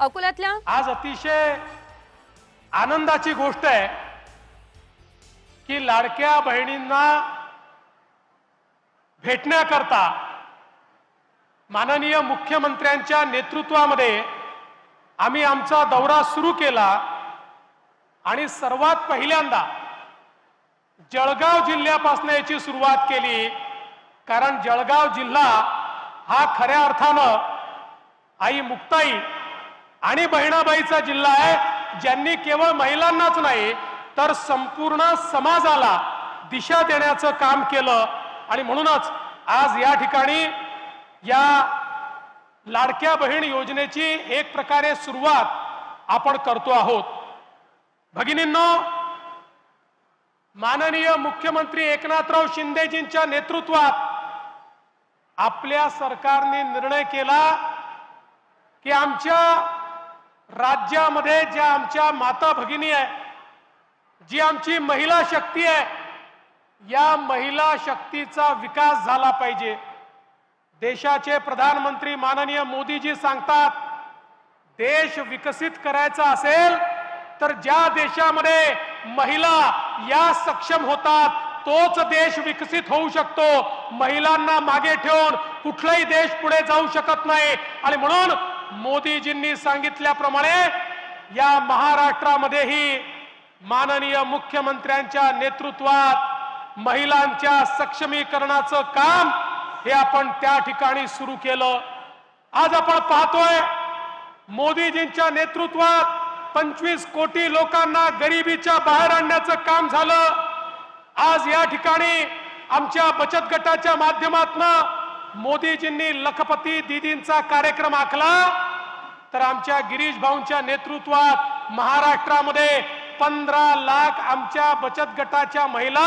अकोल्यातल्या? आज अतिशय आनंदाची गोष्ट आहे की लाडक्या बहिणींना भेटण्याकरता माननीय मुख्यमंत्र्यांच्या नेतृत्वामध्ये आम्ही आमचा दौरा सुरू केला आणि सर्वात पहिल्यांदा जळगाव जिल्ह्यापासून याची सुरुवात केली. कारण जळगाव जिल्हा हा खऱ्या अर्थानं आई मुक्ताई आणि बहिणाबाईचा जिल्हा आहे ज्यांनी केवळ महिलांनाच नाही तर संपूर्ण समाजाला दिशा देण्याचं काम केलं. आणि म्हणूनच आज या ठिकाणी या लाडक्या बहीण योजनेची एक प्रकारे सुरुवात आपण करतो आहोत. भगिनींनो माननीय मुख्यमंत्री एकनाथराव शिंदेजींच्या नेतृत्वात आपल्या सरकारने निर्णय केला की आमच्या राज्यामध्ये ज्या आमच्या माता भगिनी आहे जी आमची महिला शक्ती आहे या महिला शक्तीचा विकास झाला पाहिजे. देशाचे प्रधानमंत्री माननीय मोदीजी सांगतात देश विकसित करायचा असेल तर ज्या देशामध्ये महिला या सक्षम होतात तोच देश विकसित होऊ शकतो. महिलांना मागे ठेवून कुठलाही देश पुढे जाऊ शकत नाही. आणि म्हणून मोदीजींनी सांगितल्याप्रमाणे या महाराष्ट्रामध्येही माननीय मुख्यमंत्र्यांच्या नेतृत्वात महिलांच्या सक्षमीकरणाचं काम हे आपण त्या ठिकाणी सुरू केलं. आज आपण पाहतोय मोदीजींच्या नेतृत्वात पंचवीस कोटी लोकांना गरिबीच्या बाहेर आणण्याचं काम झालं. आज या ठिकाणी आमच्या बचत गटाच्या माध्यमातून मोदीजींनी लखपती दिदींचा कार्यक्रम आखला तर आमच्या गिरीश भाऊंच्या नेतृत्वात महाराष्ट्रामध्ये पंधरा लाख आमच्या बचत गटाच्या महिला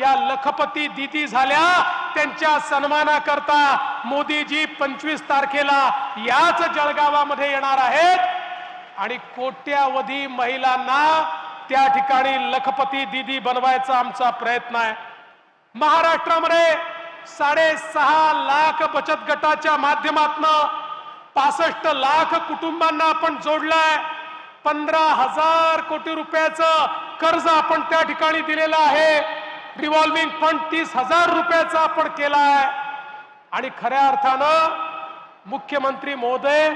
या लखपती दिदी झाल्या. त्यांच्या सन्मानाकरता मोदीजी पंचवीस तारखेला याच जळगावामध्ये येणार आहेत. आणि कोट्यावधी महिलांना त्या ठिकाणी लखपती दिदी बनवायचा आमचा प्रयत्न आहे. महाराष्ट्रामध्ये साडेसहा लाख बचत गटाच्या माध्यमातून पासष्ट लाख कुटुंबांना आपण जोडलाय. पंधरा हजार कोटी रुपयाचं कर्ज आपण त्या ठिकाणी दिलेलं आहे. रिव्हॉल्विंग फंड तीस हजार रुपयाचा आपण केला आहे आणि खऱ्या अर्थानं मुख्यमंत्री महोदय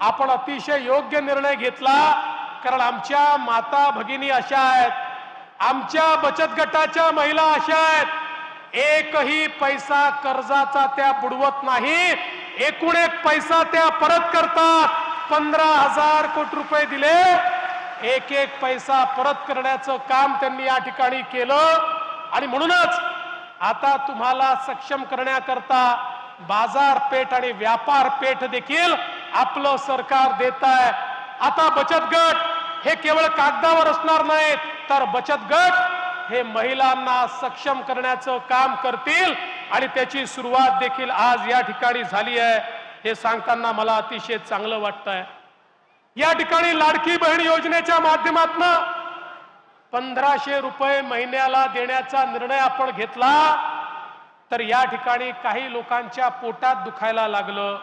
आपण अतिशय योग्य निर्णय घेतला. कारण आमच्या माता भगिनी अशा आहेत. आमच्या बचत गटाच्या महिला अशा आहेत. एकही पैसा कर्जाचा त्या बुडवत नाही. एकूण एक पैसा त्या परत करतात. पंधरा हजार कोटी रुपये दिले. एक एक पैसा परत करण्याचं काम त्यांनी या ठिकाणी केलं. आणि म्हणूनच आता तुम्हाला सक्षम करण्याकरता बाजारपेठ आणि व्यापार पेठ देखील आपलं सरकार देत आहे आता बचत गट हे केवळ कागदावर असणार नाहीत तर बचत गट हे महिलांना सक्षम करण्याचं काम करतील आणि त्याची सुरुवात देखील आज या ठिकाणी झाली आहे. हे सांगताना मला अतिशय चांगलं वाटतंय. या ठिकाणी लाडकी बहीण योजनेच्या माध्यमातून पंधराशे रुपये महिन्याला देण्याचा निर्णय आपण घेतला तर या ठिकाणी काही लोकांच्या पोटात दुखायला लागलं.